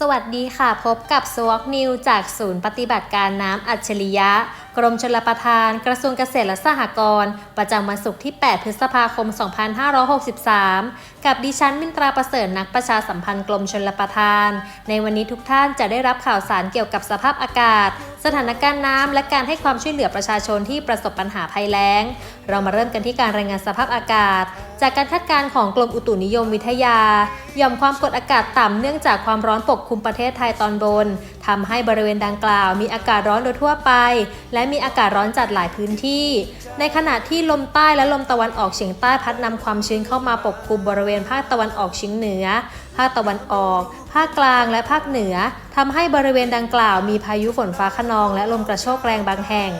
สวัสดีค่ะ พบกับสวอกนิวจากศูนย์ปฏิบัติการน้ำอัจฉริยะ กรมชลประทาน กระทรวงเกษตรและสหกรณ์ประจำวันศุกร์ที่ 8 พฤษภาคม 2563 กับดิฉันมินตราประเสริฐนักประชาสัมพันธ์กรมชลประทาน ในวันนี้ทุกท่านจะได้รับข่าวสารเกี่ยวกับสภาพอากาศ สถานการณ์น้ำและการให้ความช่วยเหลือประชาชนที่ประสบปัญหาภัยแล้ง เรามาเริ่มกันที่การรายงานสภาพอากาศ จากการคาดการณ์ของกรมอุตุนิยมวิทยาย่อมความกดอากาศต่ำเนื่องจากความร้อนปกคลุมประเทศไทยตอนบนทำให้บริเวณดังกล่าวมีอากาศร้อนโดยทั่วไป และมีอากาศร้อนจัดหลายพื้นที่ ในขณะที่ลมใต้และลมตะวันออกเฉียงใต้พัดนำความชื้นเข้ามาปกคลุมบริเวณภาคตะวันออกเฉียงเหนือ ภาคตะวันออก ภาคกลางและภาคเหนือทำให้บริเวณดังกล่าวมีพายุฝนฟ้าคะนอง และลมกระโชกแรงบางแห่ง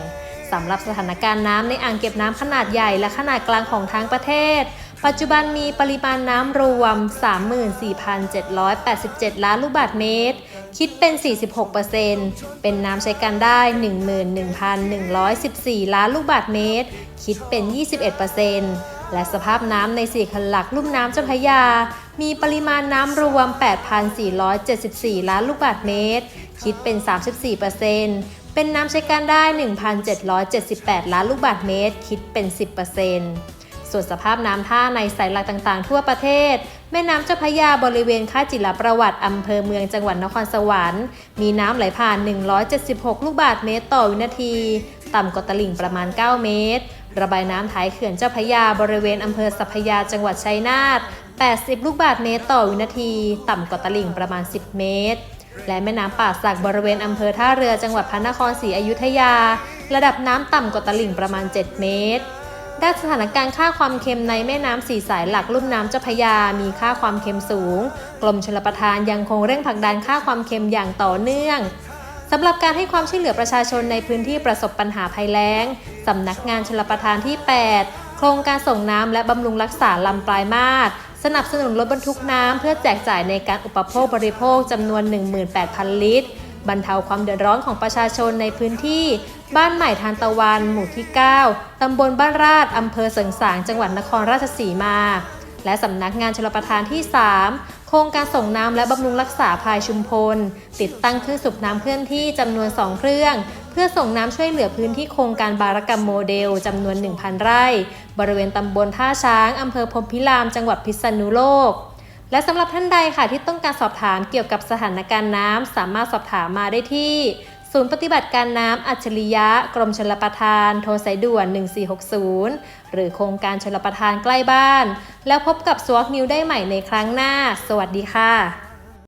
สำหรับสถานการณ์น้ำในอ่างเก็บน้ำขนาดใหญ่และขนาดกลางของทั้งประเทศ ปัจจุบันมีปริมาณน้ำรวม 34,787 ล้านลูกบาศก์เมตร คิดเป็น 46%เป็นน้ำใช้การได้ 11,114 ล้านลูกบาศก์เมตร คิดเป็น 21%และสภาพน้ำในสี่คันหลักลุ่มน้ำเจ้าพระยา มีปริมาณน้ำรวม 8,474 ล้านลูกบาศก์เมตร คิดเป็น 34%เป็นน้ำใช้การได้ 1,778 ล้านลูกบาศก์เมตร คิดเป็น 10% ส่วนสภาพน้ำท่าในสายหลักต่างๆ ทั่วประเทศ แม่น้ำเจ้าพระยาบริเวณค่ายจิรประวัติอำเภอเมืองจังหวัดนครสวรรค์ มีน้ำไหลผ่าน 176 ลูกบาศก์เมตรต่อวินาที ต่ำกว่าตลิ่งประมาณ 9 เมตร ระบายน้ำท้ายเขื่อนเจ้าพระยาบริเวณอำเภอสัพยาจังหวัดชัยนาท 80 ลูกบาศก์เมตรต่อวินาที ต่ำกว่าตลิ่งประมาณ 10 เมตรและแม่น้ำป่าสักบริเวณอำเภอท่าเรือจังหวัดพระนครศรีอยุธยา ระดับน้ำต่ำกว่าตลิ่งประมาณ 7 เมตร ด้านสถานการณ์ค่าความเค็มในแม่น้ำสี่สายหลักลุ่มน้ำเจ้าพยา มีค่าความเค็มสูง กรมชลประทานยังคงเร่งผลักดันค่าความเค็มอย่างต่อเนื่องสำหรับการให้ความช่วยเหลือประชาชนในพื้นที่ประสบปัญหาภัยแล้ง สำนักงานชลประทานที่ 8 โครงการส่งน้ำและบำรุงรักษาลำปลายมาศสนับสนุนรถบรรทุกน้ำเพื่อแจกจ่ายในการอุปโภคบริโภคจำนวน 18,000 ลิตร บรรเทาความเดือดร้อนของประชาชนในพื้นที่ บ้านใหม่ทานตะวัน หมู่ที่ 9 ตำบลบ้านราชอำเภอเสริงสาง จังหวัดนครราชสีมา และสำนักงานชลประทานที่ 3 โครงการส่งน้ำและบำรุงรักษาภายชุมพล ติดตั้งเครื่องสูบน้ำเคลื่อนที่จำนวน 2 เครื่อง เพื่อส่งน้ำช่วยเหลือพื้นที่โครงการบารกรรมโมเดลจำนวน 1,000 ไร่ บริเวณตำบลท่าช้างอำเภอพรมพิราม จังหวัดพิษณุโลกและสำหรับท่านใดค่ะที่ต้องการสอบถามเกี่ยวกับสถานการณ์น้ำสามารถสอบถามมาได้ที่ ศูนย์ปฏิบัติการน้ำอัจฉริยะ กรมชลประทาน โทรสายด่วน 1460 หรือโครงการชลประทานใกล้บ้าน แล้วพบกับสวอกนิวได้ใหม่ในครั้งหน้า สวัสดีค่ะ